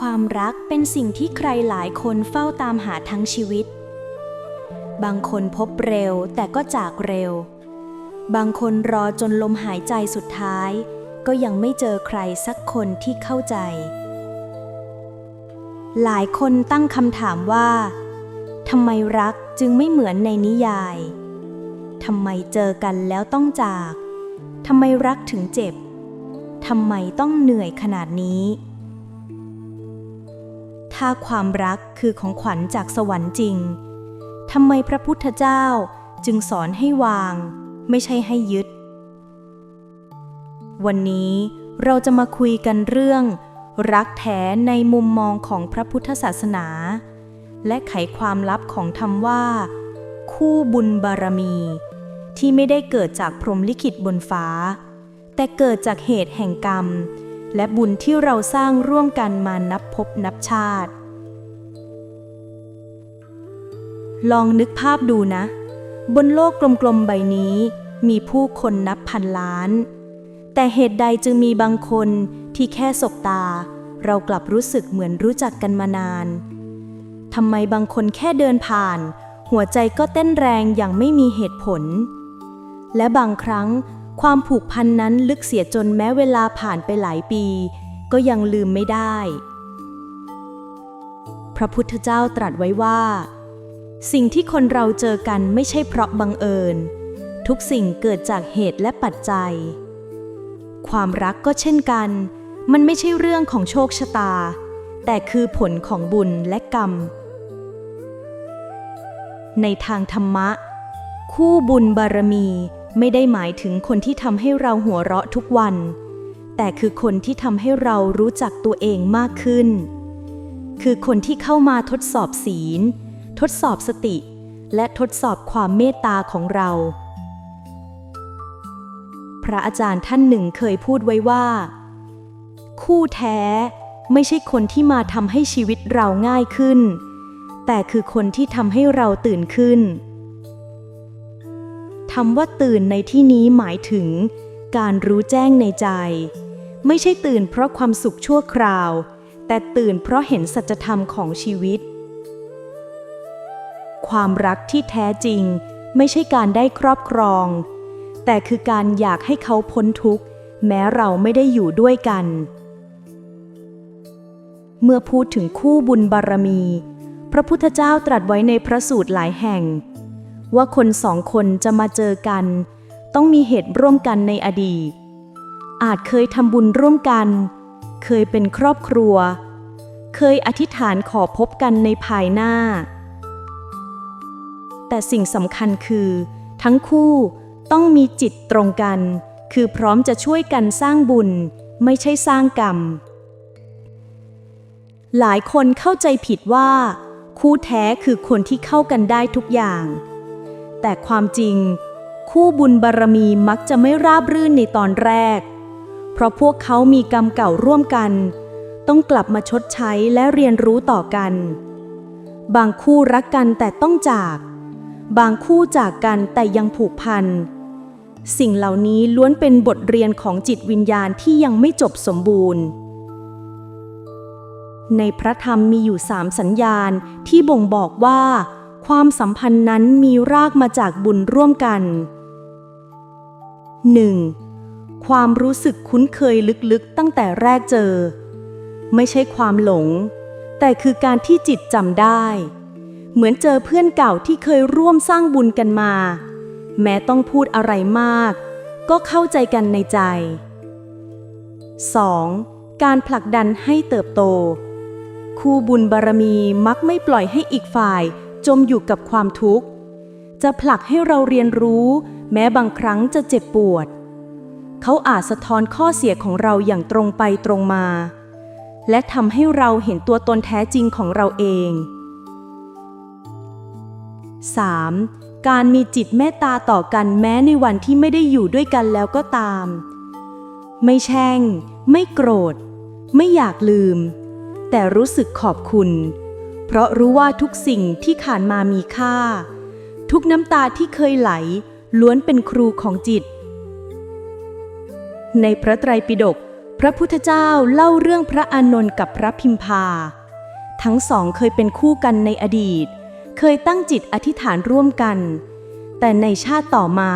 ความรักเป็นสิ่งที่ใครหลายคนเฝ้าตามหาทั้งชีวิต บางคนพบเร็วแต่ก็จากเร็ว บางคนรอจนลมหายใจสุดท้าย ก็ยังไม่เจอใครสักคนที่เข้าใจ หลายคนตั้งคำถามว่าทำไมรักจึงไม่เหมือนในนิยาย ทำไมเจอกันแล้วต้องจาก ทำไมรักถึงเจ็บ ทำไมต้องเหนื่อยขนาดนี้ ถ้าความรักคือของขวัญจากสวรรค์จริงทำไมพระพุทธเจ้าจึงสอนให้วาง ไม่ใช่ให้ยึด วันนี้เราจะมาคุยกันเรื่อง รักแท้ในมุมมองของพระพุทธศาสนา และไขความลับของธรรมว่า คู่บุญบารมี ที่ไม่ได้เกิดจากพรหมลิขิตบนฟ้า แต่เกิดจากเหตุแห่งกรรม และบุญที่เราสร้างร่วมกันมานับพบนับชาติ ลองนึกภาพดูนะ บนโลกกลมๆใบนี้ มีผู้คนนับพันล้าน แต่เหตุใดจึงมีบางคนที่แค่สบตา เรากลับรู้สึกเหมือนรู้จักกันมานานทำไมบางคนแค่เดินผ่าน หัวใจก็เต้นแรงอย่างไม่มีเหตุผล และบางครั้ง ความผูกพันนั้นลึกเสียจนแม้เวลาผ่านไปหลายปี ก็ยังลืมไม่ได้ พระพุทธเจ้าตรัสไว้ว่า สิ่งที่คนเราเจอกันไม่ใช่เพราะบังเอิญ ทุกสิ่งเกิดจากเหตุและปัจจัย ความรักก็เช่นกัน มันไม่ใช่เรื่องของโชคชะตา แต่คือผลของบุญและกรรม ในทางธรรมะ คู่บุญบารมี ไม่ได้หมายถึงคนที่ทำให้เราหัวเราะทุกวัน แต่คือคนที่ทำให้เรารู้จักตัวเองมากขึ้น คือคนที่เข้ามาทดสอบศีล ทดสอบสติ และทดสอบความเมตตาของเรา พระอาจารย์ท่านหนึ่งเคยพูดไว้ว่า คู่แท้ไม่ใช่คนที่มาทำให้ชีวิตเราง่ายขึ้น แต่คือคนที่ทำให้เราตื่นขึ้น คำว่าตื่นในที่นี้หมายถึง การรู้แจ้งในใจ ไม่ใช่ตื่นเพราะความสุขชั่วคราว แต่ตื่นเพราะเห็นสัจธรรมของชีวิต ความรักที่แท้จริง ไม่ใช่การได้ครอบครอง แต่คือการอยากให้เขาพ้นทุกข์ แม้เราไม่ได้อยู่ด้วยกัน เมื่อพูดถึงคู่บุญบารมี พระพุทธเจ้าตรัสไว้ในพระสูตรหลายแห่ง ว่าคนสองคนจะมาเจอกัน ต้องมีเหตุร่วมกันในอดีต อาจเคยทำบุญร่วมกัน เคยเป็นครอบครัว เคยอธิษฐานขอพบกันในภายหน้า แต่สิ่งสำคัญคือ ทั้งคู่ต้องมีจิตตรงกัน คือพร้อมจะช่วยกันสร้างบุญไม่ใช่สร้างกรรม หลายคนเข้าใจผิดว่า คู่แท้คือคนที่เข้ากันได้ทุกอย่าง แต่ความจริง คู่บุญบารมีมักจะไม่ราบรื่นในตอนแรก เพราะพวกเขามีกรรมเก่าร่วมกัน ต้องกลับมาชดใช้และเรียนรู้ต่อกัน บางคู่รักกันแต่ต้องจาก บางคู่จากกันแต่ยังผูกพัน สิ่งเหล่านี้ล้วนเป็นบทเรียนของจิตวิญญาณที่ยังไม่จบสมบูรณ์ในพระธรรมมีอยู่สามสัญญาณที่บ่งบอกว่า ความสัมพันธ์นั้นมีรากมาจากบุญร่วมกัน 1. ความรู้สึกคุ้นเคยลึกๆตั้งแต่แรกเจอ ไม่ใช่ความหลง แต่คือการที่จิตจำได้ เหมือนเจอเพื่อนเก่าที่เคยร่วมสร้างบุญกันมา แม้ต้องพูดอะไรมาก ก็เข้าใจกันในใจ 2. การผลักดันให้เติบโต คู่บุญบารมีมักไม่ปล่อยให้อีกฝ่าย จมอยู่กับความทุกข์ จะผลักให้เราเรียนรู้ แม้บางครั้งจะเจ็บปวด เขาอาจสะท้อนข้อเสียของเราอย่างตรงไปตรงมา และทำให้เราเห็นตัวตนแท้จริงของเราเอง 3. การมีจิตเมตตาต่อกันแม้ในวันที่ไม่ได้อยู่ด้วยกันแล้วก็ตาม ไม่แช่ง ไม่โกรธ ไม่อยากลืม แต่รู้สึกขอบคุณ เพราะรู้ว่าทุกสิ่งที่ผ่านมามีค่า ทุกน้ำตาที่เคยไหล ล้วนเป็นครูของจิต ในพระไตรปิฎกพระพุทธเจ้าเล่าเรื่องพระอานนท์กับพระพิมพา ทั้งสองเคยเป็นคู่กันในอดีต เคยตั้งจิตอธิษฐานร่วมกัน แต่ในชาติต่อมา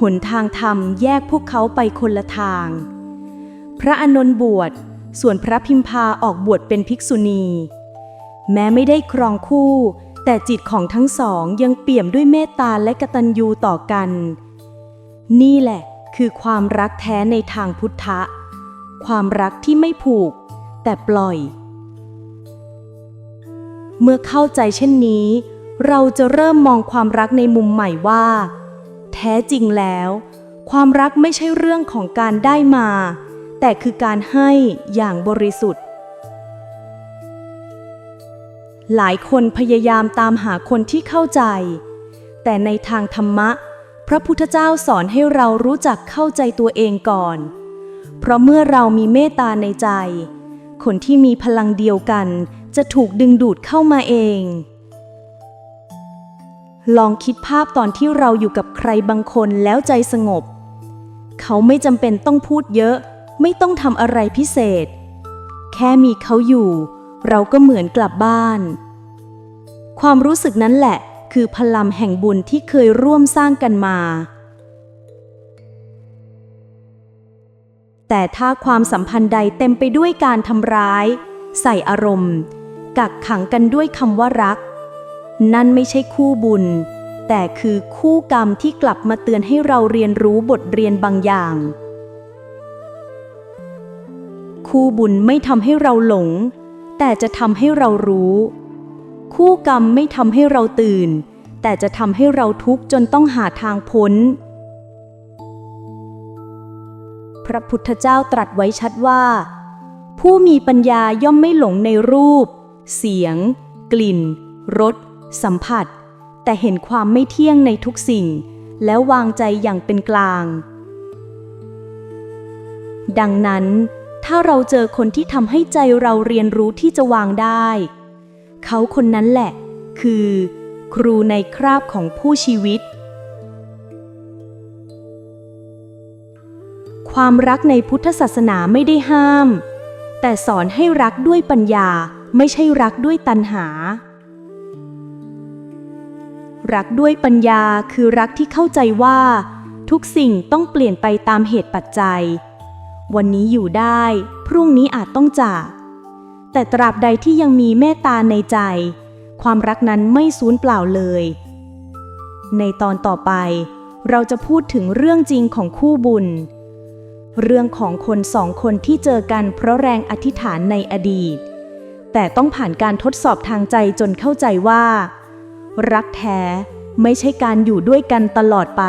หนทางธรรมแยกพวกเขาไปคนละทาง พระอานนท์บวช ส่วนพระพิมพาออกบวชเป็นภิกษุณี แม้ไม่ได้ครองคู่ แต่จิตของทั้งสองยังเปี่ยมด้วยเมตตาและกตัญญูต่อกัน นี่แหละคือความรักแท้ในทางพุทธะ ความรักที่ไม่ผูก แต่ปล่อย เมื่อเข้าใจเช่นนี้ เราจะเริ่มมองความรักในมุมใหม่ว่า แท้จริงแล้ว ความรักไม่ใช่เรื่องของการได้มา แต่คือการให้อย่างบริสุทธิ์ หลายคนพยายามตามหาคนที่เข้าใจ แต่ในทางธรรมะ พระพุทธเจ้าสอนให้เรารู้จักเข้าใจตัวเองก่อน เพราะเมื่อเรามีเมตตาในใจ คนที่มีพลังเดียวกันจะถูกดึงดูดเข้ามาเอง ลองคิดภาพตอนที่เราอยู่กับใครบางคนแล้วใจสงบ เขาไม่จำเป็นต้องพูดเยอะ ไม่ต้องทำอะไรพิเศษ แค่มีเขาอยู่ เราก็เหมือนกลับบ้าน ความรู้สึกนั้นแหละ คือพลังแห่งบุญที่เคยร่วมสร้างกันมา แต่ถ้าความสัมพันธ์ใดเต็มไปด้วยการทำร้าย ใส่อารมณ์ กักขังกันด้วยคำว่ารัก นั่นไม่ใช่คู่บุญ แต่คือคู่กรรมที่กลับมาเตือนให้เราเรียนรู้บทเรียนบางอย่างคู่บุญไม่ทำให้เราหลง แต่จะทำให้เรารู้ คู่กรรมไม่ทำให้เราตื่น แต่จะทำให้เราทุกข์จนต้องหาทางพ้น พระพุทธเจ้าตรัสไว้ชัดว่า ผู้มีปัญญาย่อมไม่หลงในรูป เสียง กลิ่นรสสัมผัส แต่เห็นความไม่เที่ยงในทุกสิ่ง แล้ววางใจอย่างเป็นกลาง ดังนั้น ถ้าเราเจอคนที่ทำให้ใจเราเรียนรู้ที่จะวางได้ เขาคนนั้นแหละ คือ ครูในคราบของผู้ชีวิต ความรักในพุทธศาสนาไม่ได้ห้าม แต่สอนให้รักด้วยปัญญาไม่ใช่รักด้วยตัณหา รักด้วยปัญญาคือรักที่เข้าใจว่า ทุกสิ่งต้องเปลี่ยนไปตามเหตุปัจจัย วันนี้อยู่ได้ พรุ่งนี้อาจต้องจากแต่ตราบใดที่ยังมีเมตตาในใจ ความรักนั้นไม่สูญเปล่าเลย ในตอนต่อไป เราจะพูดถึงเรื่องจริงของคู่บุญ เรื่องของคนสองคนที่เจอกันเพราะแรงอธิษฐานในอดีต แต่ต้องผ่านการทดสอบทางใจจนเข้าใจว่า รักแท้ไม่ใช่การอยู่ด้วยกันตลอดไป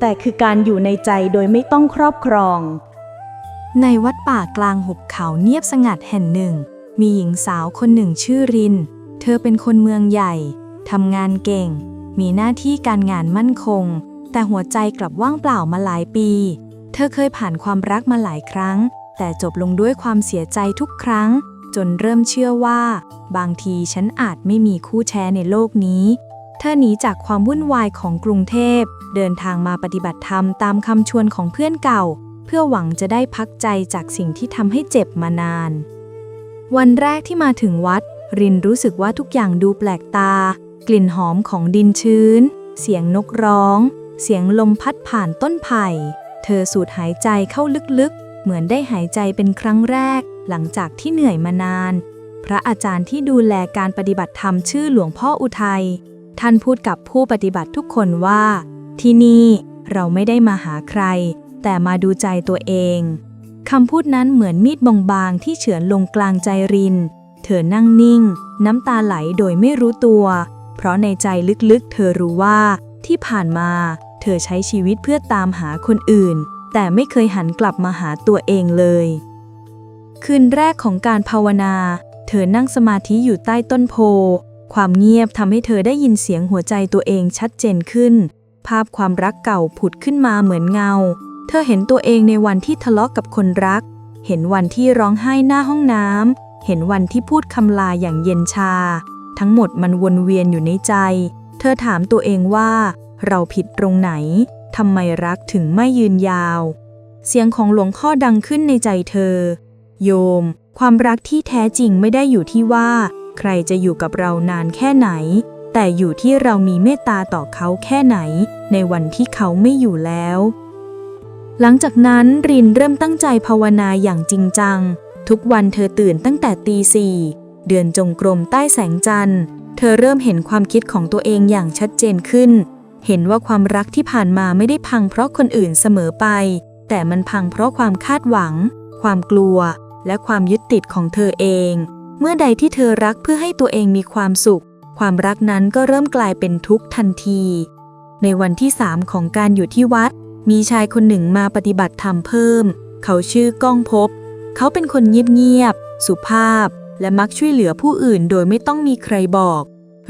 แต่คือการอยู่ในใจโดยไม่ต้องครอบครอง ในวัดป่ากลางหุบเขาเงียบสงัดแห่งหนึ่ง มีหญิงสาวคนหนึ่งชื่อริน เธอเป็นคนเมืองใหญ่ทำงานเก่ง มีหน้าที่การงานมั่นคง แต่หัวใจกลับว่างเปล่ามาหลายปี เธอเคยผ่านความรักมาหลายครั้ง แต่จบลงด้วยความเสียใจทุกครั้ง จนเริ่มเชื่อว่า บางทีฉันอาจไม่มีคู่แท้ในโลกนี้ เธอหนีจากความวุ่นวายของกรุงเทพ เดินทางมาปฏิบัติธรรมตามคำชวนของเพื่อนเก่า เพื่อหวังจะได้พักใจจากสิ่งที่ทำให้เจ็บมานาน วันแรกที่มาถึงวัด รินรู้สึกว่าทุกอย่างดูแปลกตา กลิ่นหอมของดินชื้น เสียงนกร้อง เสียงลมพัดผ่านต้นไผ่ เธอสูดหายใจเข้าลึกๆ เหมือนได้หายใจเป็นครั้งแรก หลังจากที่เหนื่อยมานาน พระอาจารย์ที่ดูแลการปฏิบัติธรรมชื่อหลวงพ่ออุทัย ท่านพูดกับผู้ปฏิบัติทุกคนว่า ที่นี่เราไม่ได้มาหาใคร แต่มาดูใจตัวเองคำพูดนั้นเหมือนมีดบางๆที่เฉือนลงกลางใจริน เธอนั่งนิ่ง น้ำตาไหลโดยไม่รู้ตัว เพราะในใจลึกๆ เธอรู้ว่าที่ผ่านมา เธอใช้ชีวิตเพื่อตามหาคนอื่น แต่ไม่เคยหันกลับมาหาตัวเองเลย คืนแรกของการภาวนา เธอนั่งสมาธิอยู่ใต้ต้นโพ ความเงียบทำให้เธอได้ยินเสียงหัวใจตัวเองชัดเจนขึ้น ภาพความรักเก่าผุดขึ้นมาเหมือนเงา เธอเห็นตัวเองในวันที่ทะเลาะกับคนรัก เห็นวันที่ร้องไห้หน้าห้องน้ำเห็นวันที่พูดคำลาอย่างเย็นชา ทั้งหมดมันวนเวียนอยู่ในใจ เธอถามตัวเองว่า เราผิดตรงไหนทำไมรักถึงไม่ยืนยาว เสียงของหลวงพ่อดังขึ้นในใจเธอ โยม ความรักที่แท้จริงไม่ได้อยู่ที่ว่า ใครจะอยู่กับเรานานแค่ไหน แต่อยู่ที่เรามีเมตตาต่อเขาแค่ไหน ในวันที่เขาไม่อยู่แล้ว หลังจากนั้นรินเริ่มตั้งใจภาวนาอย่างจริงจัง ทุกวันเธอตื่นตั้งแต่ตีสี่เดินจงกรมใต้แสงจันทร์ เธอเริ่มเห็นความคิดของตัวเองอย่างชัดเจนขึ้น เห็นว่าความรักที่ผ่านมาไม่ได้พังเพราะคนอื่นเสมอไป แต่มันพังเพราะความคาดหวัง ความกลัว และความยึดติดของเธอเอง เมื่อใดที่เธอรักเพื่อให้ตัวเองมีความสุข ความรักนั้นก็เริ่มกลายเป็นทุกข์ทันที ในวันที่สามของการอยู่ที่วัด มีชายคนหนึ่งมาปฏิบัติธรรมเพิ่ม เขาชื่อก้องภพบ เขาเป็นคนเงียบๆสุภาพ และมักช่วยเหลือผู้อื่นโดยไม่ต้องมีใครบอก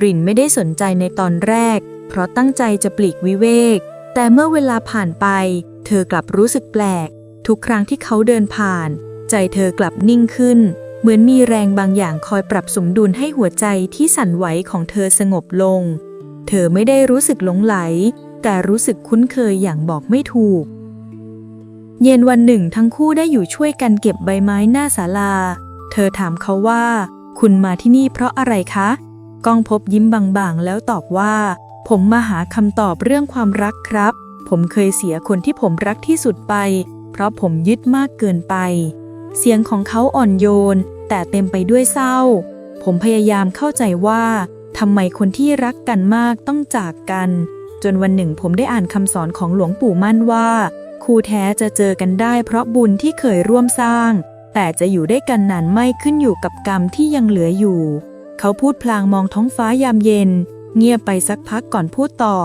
รินไม่ได้สนใจในตอนแรก เพราะตั้งใจจะปลีกวิเวก แต่เมื่อเวลาผ่านไป เธอกลับรู้สึกแปลก ทุกครั้งที่เขาเดินผ่าน ใจเธอกลับนิ่งขึ้น เหมือนมีแรงบางอย่างคอยปรับสมดุลให้หัวใจที่สั่นไหวของเธอสงบลง เธอไม่ได้รู้สึกหลงไหล แต่รู้สึกคุ้นเคยอย่างบอกไม่ถูก เย็นวันหนึ่งทั้งคู่ได้อยู่ช่วยกันเก็บใบไม้หน้าศาลา เธอถามเขาว่า คุณมาที่นี่เพราะอะไรคะก้องพบยิ้มบางๆ แล้วตอบว่า ผมมาหาคำตอบเรื่องความรักครับ ผมเคยเสียคนที่ผมรักที่สุดไป เพราะผมยึดมากเกินไป เสียงของเขาอ่อนโยน แต่เต็มไปด้วยเศร้า ผมพยายามเข้าใจว่าทำไมคนที่รักกันมากต้องจากกัน จนวันหนึ่งผมได้อ่านคำสอนของหลวงปู่มั่นว่าคู่แท้จะเจอกันได้เพราะบุญที่เคยร่วมสร้าง แต่จะอยู่ได้กันนานไม่ขึ้นอยู่กับกรรมที่ยังเหลืออยู่ เขาพูดพลางมองท้องฟ้ายามเย็น เงียบไปสักพักก่อนพูดต่อ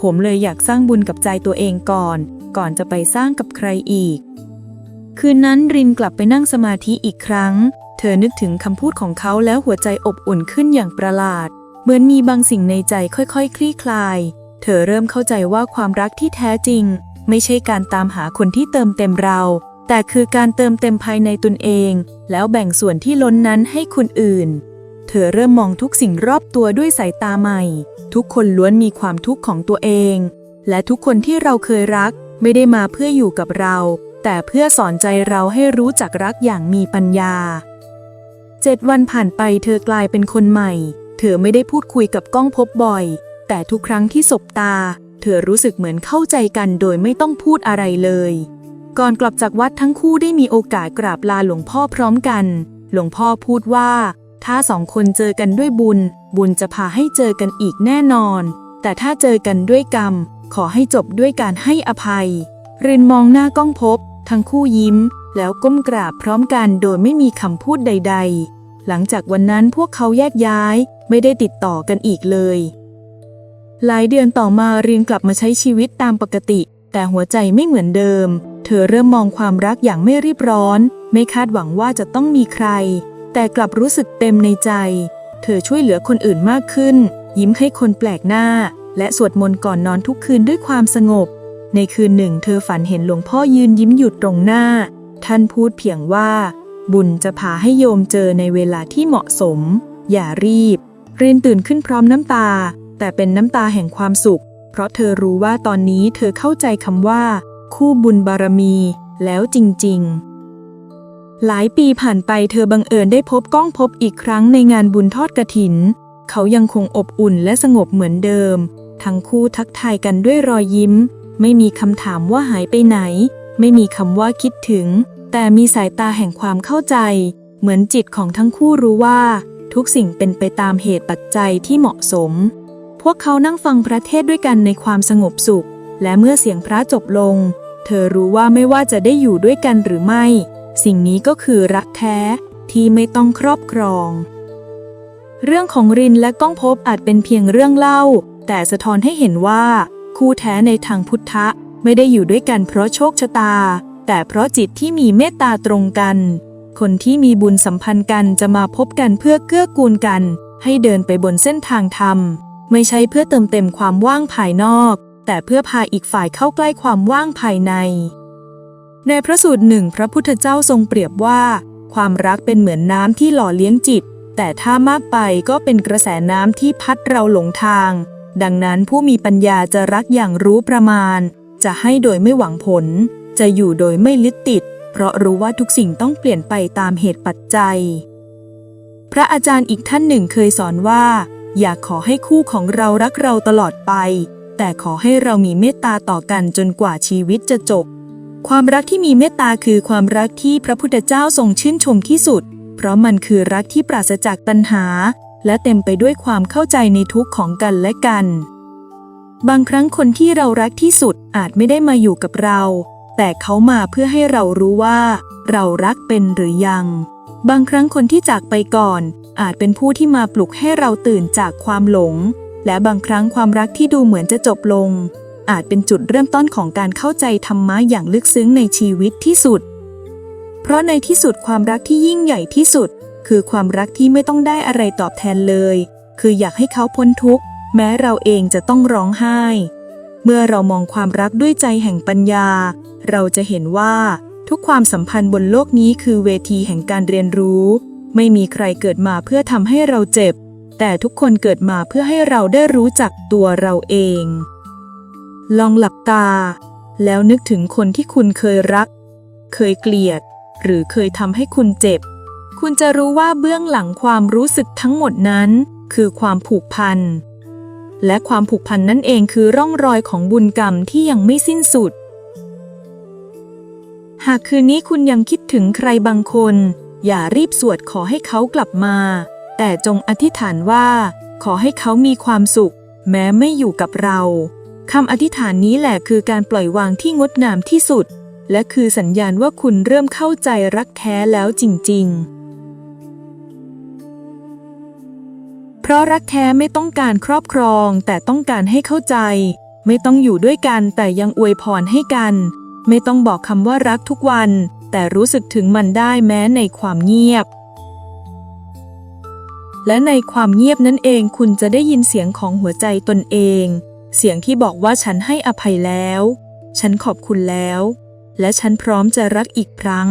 ผมเลยอยากสร้างบุญกับใจตัวเองก่อน ก่อนจะไปสร้างกับใครอีก คืนนั้นรินกลับไปนั่งสมาธิอีกครั้ง เธอนึกถึงคำพูดของเขาแล้วหัวใจอบอุ่นขึ้นอย่างประหลาด เหมือนมีบางสิ่งในใจค่อยๆคลี่คลาย เธอเริ่มเข้าใจว่าความรักที่แท้จริง ไม่ใช่การตามหาคนที่เติมเต็มเรา แต่คือการเติมเต็มภายในตนเอง แล้วแบ่งส่วนที่ล้นนั้นให้คนอื่น เธอเริ่มมองทุกสิ่งรอบตัวด้วยสายตาใหม่ ทุกคนล้วนมีความทุกข์ของตัวเอง และทุกคนที่เราเคยรักไม่ได้มาเพื่ออยู่กับเรา แต่เพื่อสอนใจเราให้รู้จักรักอย่างมีปัญญาเจ็ดวันผ่านไปเธอกลายเป็นคนใหม่ เธอไม่ได้พูดคุยกับก้องพบบ่อย แต่ทุกครั้งที่สบตา เธอรู้สึกเหมือนเข้าใจกันโดยไม่ต้องพูดอะไรเลย ก่อนกลับจากวัดทั้งคู่ได้มีโอกาสกราบลาหลวงพ่อพร้อมกัน หลวงพ่อพูดว่า ถ้าสองคนเจอกันด้วยบุญ บุญจะพาให้เจอกันอีกแน่นอน แต่ถ้าเจอกันด้วยกรรม ขอให้จบด้วยการให้อภัย รินมองหน้าก้องพบ ทั้งคู่ยิ้ม แล้วก้มกราบพร้อมกันโดยไม่มีคำพูดใด ๆ หลังจากวันนั้นพวกเขาแยกย้ายไม่ได้ติดต่อกันอีกเลย หลายเดือนต่อมารินกลับมาใช้ชีวิตตามปกติ แต่หัวใจไม่เหมือนเดิม เธอเริ่มมองความรักอย่างไม่รีบร้อน ไม่คาดหวังว่าจะต้องมีใคร แต่กลับรู้สึกเต็มในใจ เธอช่วยเหลือคนอื่นมากขึ้น ยิ้มให้คนแปลกหน้า และสวดมนต์ก่อนนอนทุกคืนด้วยความสงบ ในคืนหนึ่ง เธอฝันเห็นหลวงพ่อยืนยิ้มอยู่ตรงหน้า ท่านพูดเพียงว่า บุญจะพาให้โยมเจอในเวลาที่เหมาะสม อย่ารีบ เรนตื่นขึ้นพร้อมน้ำตา แต่เป็นน้ำตาแห่งความสุข เพราะเธอรู้ว่าตอนนี้เธอเข้าใจคำว่า คู่บุญบารมี แล้วจริง ๆ หลายปีผ่านไปเธอบังเอิญได้พบก้องพบอีกครั้งในงานบุญทอดกระถิน เขายังคงอบอุ่นและสงบเหมือนเดิม ทั้งคู่ทักทายกันด้วยรอยยิ้ม ไม่มีคำถามว่าหายไปไหน ไม่มีคำว่าคิดถึง แต่มีสายตาแห่งความเข้าใจ เหมือนจิตของทั้งคู่รู้ว่า ทุกสิ่งเป็นไปตามเหตุปัจจัยที่เหมาะสม พวกเขานั่งฟังพระเทศด้วยกันในความสงบสุข และเมื่อเสียงพระจบลง เธอรู้ว่าไม่ว่าจะได้อยู่ด้วยกันหรือไม่ สิ่งนี้ก็คือรักแท้ที่ไม่ต้องครอบครอง เรื่องของรินและก้องพบอาจเป็นเพียงเรื่องเล่า แต่สะท้อนให้เห็นว่า คู่แท้ในทางพุทธะ ไม่ได้อยู่ด้วยกันเพราะโชคชะตา แต่เพราะจิตที่มีเมตตาตรงกัน คนที่มีบุญสัมพันธ์กันจะมาพบกันเพื่อเกื้อกูลกัน ให้เดินไปบนเส้นทางธรรม ไม่ใช่เพื่อเติมเต็มความว่างภายนอก แต่เพื่อพาอีกฝ่ายเข้าใกล้ความว่างภายใน ในพระสูตรหนึ่งพระพุทธเจ้าทรงเปรียบว่า ความรักเป็นเหมือนน้ำที่หล่อเลี้ยงจิตแต่ถ้ามากไปก็เป็นกระแสน้ำที่พัดเราหลงทาง ดังนั้นผู้มีปัญญาจะรักอย่างรู้ประมาณ จะให้โดยไม่หวังผล จะอยู่โดยไม่ยึดติด เพราะรู้ว่าทุกสิ่งต้องเปลี่ยนไปตามเหตุปัจจัย พระอาจารย์อีกท่านหนึ่งเคยสอนว่า อย่าขอให้คู่ของเรารักเราตลอดไป แต่ขอให้เรามีเมตตาต่อกันจนกว่าชีวิตจะจบ ความรักที่มีเมตตาคือความรักที่พระพุทธเจ้าทรงชื่นชมที่สุด เพราะมันคือรักที่ปราศจากตัณหา และเต็มไปด้วยความเข้าใจในทุกข์ของกันและกัน บางครั้งคนที่เรารักที่สุดอาจไม่ได้มาอยู่กับเรา แต่เขามาเพื่อให้เรารู้ว่า เรารักเป็นหรือยัง บางครั้งคนที่จากไปก่อน อาจเป็นผู้ที่มาปลุกให้เราตื่นจากความหลง และบางครั้งความรักที่ดูเหมือนจะจบลง อาจเป็นจุดเริ่มต้นของการเข้าใจธรรมะอย่างลึกซึ้งในชีวิตที่สุด เพราะในที่สุดความรักที่ยิ่งใหญ่ที่สุด คือความรักที่ไม่ต้องได้อะไรตอบแทนเลย คืออยากให้เขาพ้นทุกข์ แม้เราเองจะต้องร้องไห้ เมื่อเรามองความรักด้วยใจแห่งปัญญา เราจะเห็นว่าทุกความสัมพันธ์บนโลกนี้คือเวทีแห่งการเรียนรู้ ไม่มีใครเกิดมาเพื่อทำให้เราเจ็บ แต่ทุกคนเกิดมาเพื่อให้เราได้รู้จักตัวเราเอง ลองหลับตา แล้วนึกถึงคนที่คุณเคยรัก เคยเกลียด หรือเคยทำให้คุณเจ็บ คุณจะรู้ว่าเบื้องหลังความรู้สึกทั้งหมดนั้น คือความผูกพัน และความผูกพันนั่นเองคือร่องรอยของบุญกรรมที่ยังไม่สิ้นสุด หากคืนนี้คุณยังคิดถึงใครบางคน อย่ารีบสวดขอให้เขากลับมา แต่จงอธิษฐานว่า ขอให้เขามีความสุข แม้ไม่อยู่กับเราคำอธิษฐานนี้แหละคือการปล่อยวางที่งดงามที่สุด และคือสัญญาณว่าคุณเริ่มเข้าใจรักแท้แล้วจริง ๆ ราะรักแท้ไม่ต้องการครอบครอง แต่ต้องการให้เข้าใจ ไม่ต้องอยู่ด้วยกันแต่ยังอวยพรให้กัน ไม่ต้องบอกคำว่ารักทุกวัน แต่รู้สึกถึงมันได้แม้ในความเงียบ และในความเงียบนั่นเองคุณจะได้ยินเสียงของหัวใจตนเอง เสียงที่บอกว่าฉันให้อภัยแล้ว ฉันขอบคุณแล้ว และฉันพร้อมจะรักอีกครั้ง